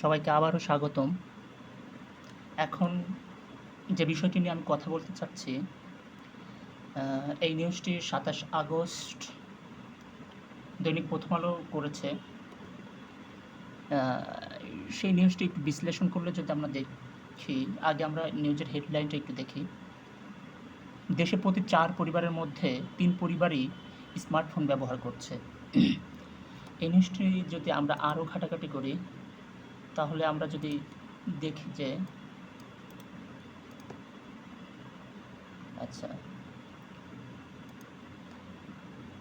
সবাইকে আবারও স্বাগতম। এখন যে বিষয়টি নিয়ে আমি কথা বলতে চাচ্ছি এই নিউজটি সাতাশ আগস্ট দৈনিক প্রথম আলো করেছে। সেই নিউজটি একটু বিশ্লেষণ করলে যদি আমরা দেখি, আগে আমরা নিউজের হেডলাইনটা একটু দেখি। দেশে প্রতি চার পরিবারের মধ্যে তিন পরিবারই স্মার্টফোন ব্যবহার করছে। এই নিউজটি যদি আমরা আরও ঘাটাঘাটি করি, তাহলে আমরা যদি দেখি যে আচ্ছা।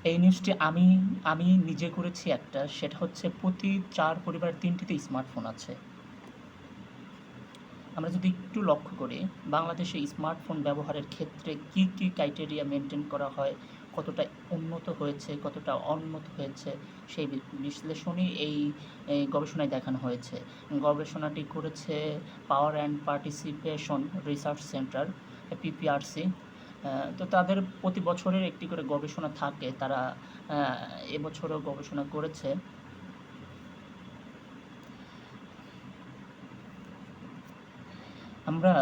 এই নিউজটি আমি আমি নিজে করেছি একটা, সেটা হচ্ছে প্রতি চার পরিবার তিনটিতে স্মার্টফোন আছে। আমরা যদি একটু লক্ষ্য করি, বাংলাদেশে স্মার্টফোন ব্যবহারের ক্ষেত্রে কি কি ক্রাইটেরিয়া মেনটেন করা হয় কতটা উন্নত হয়েছে, কতটা অনুন্নত হয়েছে, সেই বিশ্লেষণই এই গবেষণায় দেখানো হয়েছে। গবেষণাটি করেছে power and participation research centre PPRC তো তাদের প্রতি বছরের একটি করে গবেষণা থাকে, তারা এবছরও গবেষণা করেছে। আমরা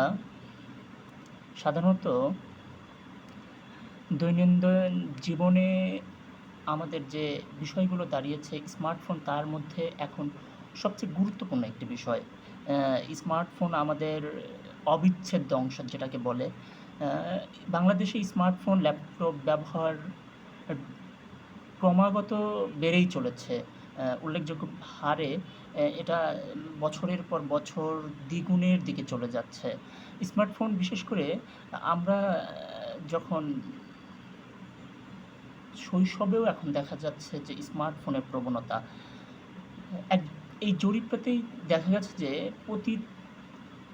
সাধারণত দৈনন্দিন জীবনে আমাদের যে বিষয়গুলো দাঁড়িয়েছে, স্মার্টফোন তার মধ্যে এখন সবচেয়ে গুরুত্বপূর্ণ একটি বিষয়। স্মার্টফোন আমাদের অবিচ্ছেদ্য অংশ যেটাকে বলে। বাংলাদেশে স্মার্টফোন, ল্যাপটপ ব্যবহার ক্রমাগত বেড়েই চলেছে। উল্লেখযোগ্য হারে এটা বছরের পর বছর দ্বিগুণের দিকে চলে যাচ্ছে। স্মার্টফোন বিশেষ করে আমরা যখন শৈশবেও এখন দেখা যাচ্ছে যে স্মার্টফোনের প্রবণতা, এক, এই জরিপটাতেই দেখা গেছে যে প্রতি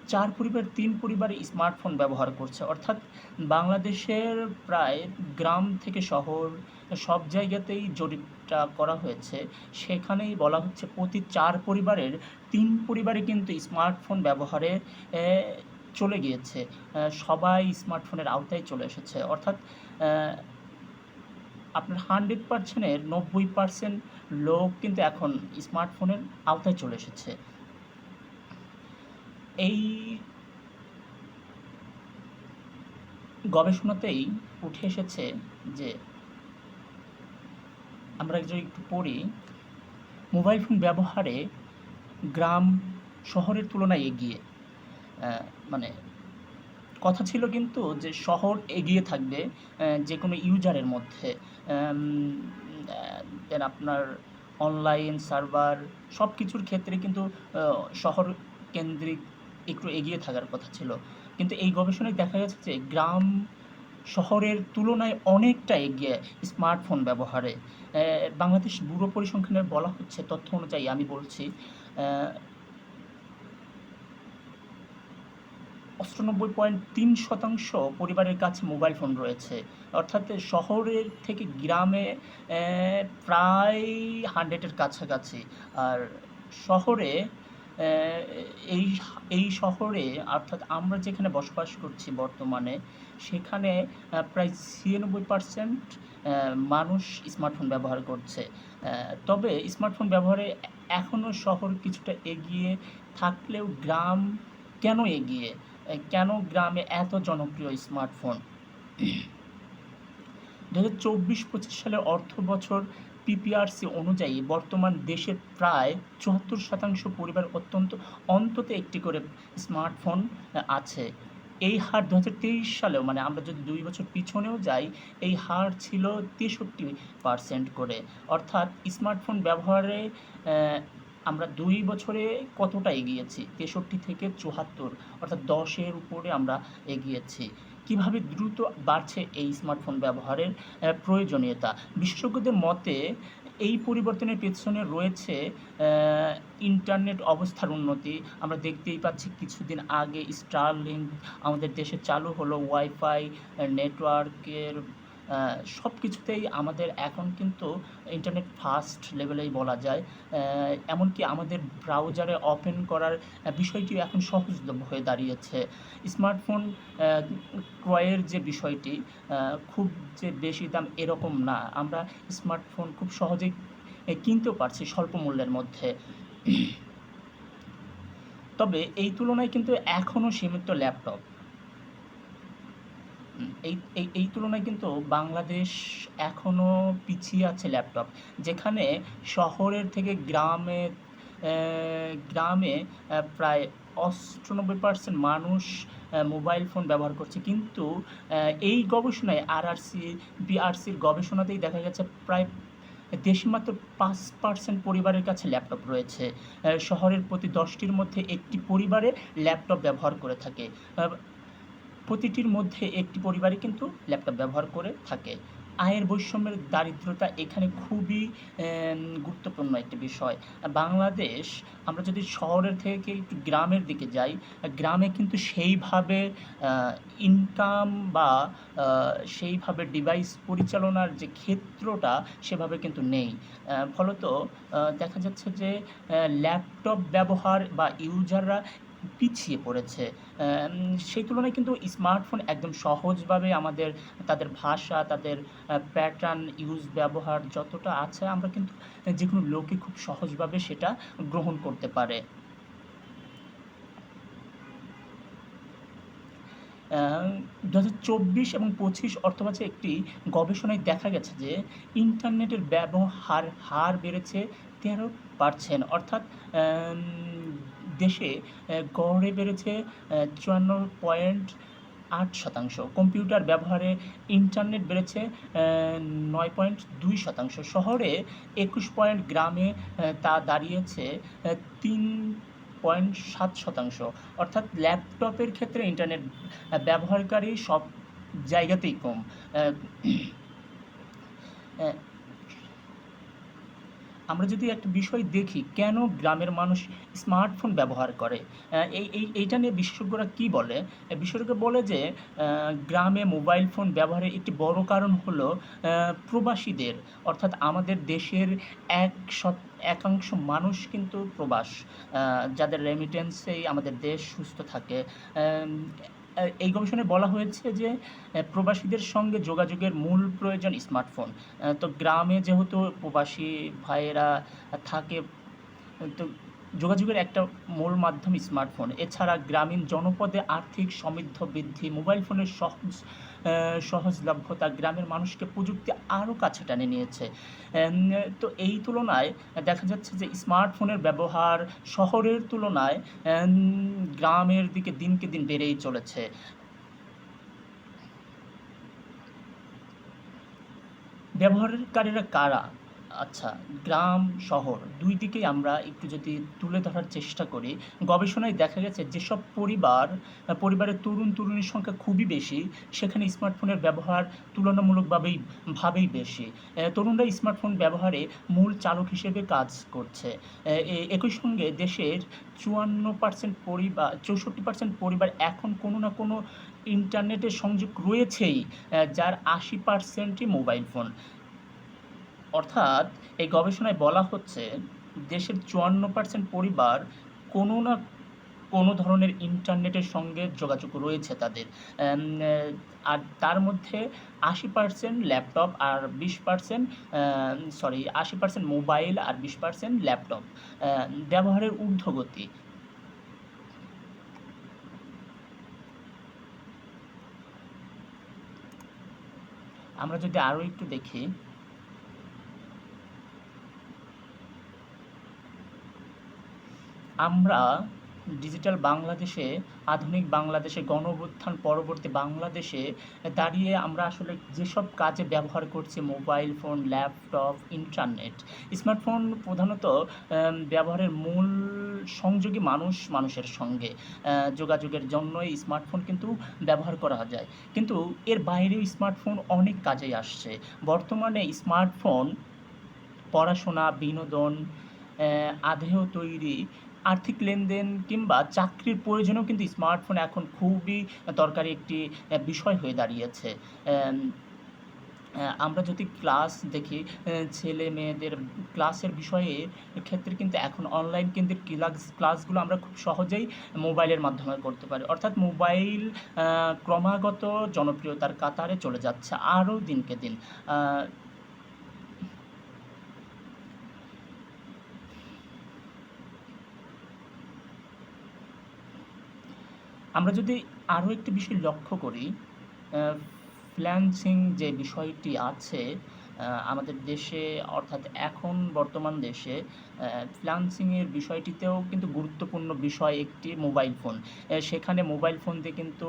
চার পরিবার, তিন পরিবারে স্মার্টফোন ব্যবহার করছে। অর্থাৎ বাংলাদেশের প্রায় গ্রাম থেকে শহর, সব জায়গাতেই জরিপটা করা হয়েছে। সেখানেই বলা হচ্ছে প্রতি চার পরিবারের তিন পরিবারে কিন্তু স্মার্টফোন ব্যবহারে চলে গিয়েছে। সবাই স্মার্টফোনের আওতায় চলে এসেছে। অর্থাৎ আপনার হান্ড্রেড পার্সেন্টের নব্বই পার্সেন্ট লোক কিন্তু এখন স্মার্টফোনের আওতায় চলে এসেছে। এই গবেষণাতেই উঠে এসেছে যে আমরা যদি একটু পড়ি মোবাইল ফোন ব্যবহারে গ্রাম শহরের তুলনায় এগিয়ে মানে কথা ছিল কিন্তু যে শহর এগিয়ে থাকবে যে কোনো ইউজারের মধ্যে। দেন আপনার অনলাইন সার্ভার সব কিছুর ক্ষেত্রে কিন্তু শহর কেন্দ্রিক একটু এগিয়ে থাকার কথা ছিল। কিন্তু এই গবেষণায় দেখা গেছে যে গ্রাম শহরের তুলনায় অনেকটা এগিয়ে স্মার্টফোন ব্যবহারে। বাংলাদেশ ব্যুরো পরিসংখ্যানের বলা হচ্ছে, তথ্য অনুযায়ী আমি বলছি অষ্টানব্বই পয়েন্ট তিন শতাংশ পরিবারের কাছে মোবাইল ফোন রয়েছে। অর্থাৎ শহরের থেকে গ্রামে প্রায় হান্ড্রেডের কাছাকাছি। আর শহরে এই এই শহরে, অর্থাৎ আমরা যেখানে বসবাস করছি বর্তমানে, সেখানে প্রায় ছিয়ানব্বই পার্সেন্ট মানুষ স্মার্টফোন ব্যবহার করছে। তবে স্মার্টফোন ব্যবহারে এখনও শহর কিছুটা এগিয়ে থাকলেও গ্রাম কেন এগিয়ে? কেন গ্রামে এত জনপ্রিয় স্মার্টফোন দু হাজার চব্বিশ পঁচিশ সালের অর্থ বছর পিপিআরসি অনুযায়ী বর্তমান দেশের প্রায় চুয়াত্তর শতাংশ পরিবার অত্যন্ত, অন্তত একটি করে স্মার্টফোন আছে। এই হার দু হাজার তেইশ সালেও মানে আমরা যদি দুই বছর পিছনেও যাই, এই হার ছিল তেষট্টি পার্সেন্ট করে। অর্থাৎ স্মার্টফোন ব্যবহারে আমরা দুই বছরে কতটা এগিয়েছি? তেষট্টি থেকে চুয়াত্তর, অর্থাৎ দশের উপরে আমরা এগিয়েছি। কীভাবে দ্রুত বাড়ছে এই স্মার্টফোন ব্যবহারের প্রয়োজনীয়তা? বিশেষজ্ঞদের মতে, এই পরিবর্তনের পেছনে রয়েছে ইন্টারনেট অবস্থার উন্নতি। আমরা দেখতেই পাচ্ছি কিছুদিন আগে স্টার স্টারলিংক আমাদের দেশে চালু হলো ওয়াইফাই নেটওয়ার্কের সব কিছুতেই আমাদের এখন কিন্তু ইন্টারনেট ফাস্ট লেভেলেই বলা যায়। এমনকি আমাদের ব্রাউজারে ওপেন করার বিষয়টিও এখন সহজলভ্য হয়ে দাঁড়িয়েছে। স্মার্টফোন ক্রয়ের যে বিষয়টি খুব যে বেশি দাম এরকম না। আমরা স্মার্টফোন খুব সহজেই কিনতেও পারছি স্বল্প মূল্যের মধ্যে। তবে এই তুলনায় কিন্তু এখনও সীমিত ল্যাপটপ এই এই তুলনায় কিন্তু বাংলাদেশ এখনও পিছিয়ে আছে ল্যাপটপ। যেখানে শহরের থেকে গ্রামে গ্রামে প্রায় অষ্টানব্বই পার্সেন্ট মানুষ মোবাইল ফোন ব্যবহার করছে। কিন্তু এই গবেষণায় আরআরসি বিআরসির গবেষণাতেই দেখা গেছে প্রায় দেশে মাত্র পাঁচ পার্সেন্ট পরিবারের কাছে ল্যাপটপ রয়েছে। শহরের প্রতি দশটির মধ্যে একটি পরিবারে ল্যাপটপ ব্যবহার করে থাকে। প্রতিটির মধ্যে একটি পরিবারে কিন্তু ল্যাপটপ ব্যবহার করে থাকে। আয়ের বৈষম্যের দারিদ্রতা এখানে খুবই গুরুত্বপূর্ণ একটি বিষয়। বাংলাদেশ, আমরা যদি শহরের থেকে একটু গ্রামের দিকে যাই, গ্রামে কিন্তু সেইভাবে ইনকাম বা সেইভাবে ডিভাইস পরিচালনার যে ক্ষেত্রটা সেভাবে কিন্তু নেই। ফলত দেখা যাচ্ছে যে ল্যাপটপ ব্যবহার বা ইউজাররা পিছিয়ে পড়েছে। সেই তুলনায় কিন্তু স্মার্টফোন একদম সহজভাবে আমাদের, তাদের ভাষা, তাদের প্যাটার্ন ইউজ ব্যবহার যতটা আছে, আমরা কিন্তু যে কোনো লোকে খুব সহজভাবে সেটা গ্রহণ করতে পারে। দু চব্বিশ এবং পঁচিশ অর্থবছরে একটি গবেষণায় দেখা গেছে যে, ইন্টারনেটের ব্যবহার হার বেড়েছে তেরো পার্সেন্ট অর্থাৎ দেশে গড়ে বেড়েছে চুয়ান্ন পয়েন্ট আট শতাংশ। কম্পিউটার ব্যবহারে ইন্টারনেট বেড়েছে নয় পয়েন্ট দুই শতাংশ। শহরে একুশ পয়েন্ট গ্রামে তা দাঁড়িয়েছে তিন পয়েন্ট সাত শতাংশ। অর্থাৎ ল্যাপটপের ক্ষেত্রে ইন্টারনেট ব্যবহারকারী সব জায়গাতেই কম। আমরা যদি একটা বিষয় দেখি, কেন গ্রামের মানুষ স্মার্টফোন ব্যবহার করে? এই এই, এইটা নিয়ে বিশেষজ্ঞরা কি বলে? বিশেষজ্ঞ বলে যে গ্রামে মোবাইল ফোন ব্যবহারের একটি বড় কারণ হলো প্রবাসীদের, অর্থাৎ আমাদের দেশের এক শত একাংশ মানুষ কিন্তু প্রবাস। যাদের রেমিটেন্সেই আমাদের দেশ সুস্থ থাকে। এই গবেষণায় বলা হয়েছে যে প্রবাসীদের সঙ্গে যোগাযোগের মূল প্রয়োজন স্মার্টফোন। তো গ্রামে যেহেতু প্রবাসী ভাইয়েরা থাকে, তো যোগাযোগের একটা মূল মাধ্যম স্মার্টফোন। এছাড়া গ্রামীণ জনপদে আর্থিক সমৃদ্ধ বৃদ্ধি, মোবাইল ফোনের সহজ সহজলভ্যতা গ্রামের মানুষকে প্রযুক্তি আরও কাছে টানে নিয়েছে। তো এই তুলনায় দেখা যাচ্ছে যে স্মার্টফোনের ব্যবহার শহরের তুলনায় গ্রামের দিকে দিনকে দিন বেড়েই চলেছে। ব্যবহারকারীরা কারা? আচ্ছা গ্রাম, শহর দুই দিকেই আমরা একটু যদি তুলে ধরার চেষ্টা করি, গবেষণায় দেখা গেছে যেসব পরিবার পরিবারের তরুণ তরুণীর সংখ্যা খুবই বেশি, সেখানে স্মার্টফোনের ব্যবহার তুলনামূলকভাবেই, ভাবেই বেশি। তরুণরা স্মার্টফোন ব্যবহারে মূল চালক হিসেবে কাজ করছে। একই সঙ্গে দেশের চুয়ান্ন পার্সেন্ট পরিবার চৌষট্টি পার্সেন্ট পরিবার এখন কোনো না কোনো ইন্টারনেটের সংযোগ রয়েছেই যার আশি পার্সেন্টই মোবাইল ফোন। অর্থাৎ এই গবেষণায় বলা হচ্ছে দেশের চুয়ান্ন পার্সেন্ট পরিবার কোনো না কোনো ধরনের ইন্টারনেটের সঙ্গে যোগাযোগ রয়েছে তাদের। আর তার মধ্যে আশি পার্সেন্ট ল্যাপটপ আর বিশ পার্সেন্ট সরি আশি পার্সেন্ট মোবাইল আর বিশ পার্সেন্ট ল্যাপটপ ব্যবহারের ঊর্ধ্বগতি। আমরা যদি আরও একটু দেখি। আমরা ডিজিটাল বাংলাদেশে, আধুনিক বাংলাদেশে গণ পরবর্তী বাংলাদেশে দাঁড়িয়ে আমরা আসলে যেসব কাজে ব্যবহার করছি mobile phone laptop internet smartphone প্রধানত ব্যবহারের মূল সংযোগী মানুষ মানুষের সঙ্গে যোগাযোগের জন্যই স্মার্টফোন কিন্তু ব্যবহার করা যায়। কিন্তু এর বাইরেও স্মার্টফোন অনেক কাজেই আসছে। বর্তমানে স্মার্টফোন পড়াশোনা, বিনোদন আধেয় তৈরি আর্থিক লেনদেন কিংবা চাকরির প্রয়োজনেও কিন্তু স্মার্টফোন এখন খুবই দরকারি একটি বিষয় হয়ে দাঁড়িয়েছে। আমরা যদি ক্লাস দেখি ছেলে মেয়েদের ক্লাসের বিষয়ে ক্ষেত্রে কিন্তু এখন অনলাইন কেন্দ্রিক ক্লাস, ক্লাসগুলো আমরা খুব সহজেই মোবাইলের মাধ্যমে করতে পারি। অর্থাৎ মোবাইল ক্রমাগত জনপ্রিয়তার কাতারে চলে যাচ্ছে আরও দিনকে দিন। আমরা যদি আরও একটি বিষয় লক্ষ্য করি ফ্রিল্যান্সিং যে বিষয়টি আছে আমাদের দেশে অর্থাৎ এখন বর্তমান দেশে ফ্রিল্যান্সিংয়ের বিষয়টিতেও কিন্তু গুরুত্বপূর্ণ বিষয় একটি মোবাইল ফোন। সেখানে মোবাইল ফোন দিয়ে কিন্তু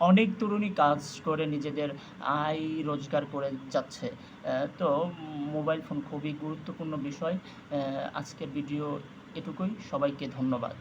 অনেক তরুণী কাজ করে, নিজেদের আয় রোজগার করে যাচ্ছে। তো মোবাইল ফোন খুবই গুরুত্বপূর্ণ বিষয়। আজকের ভিডিও এটুকুই। সবাইকে ধন্যবাদ।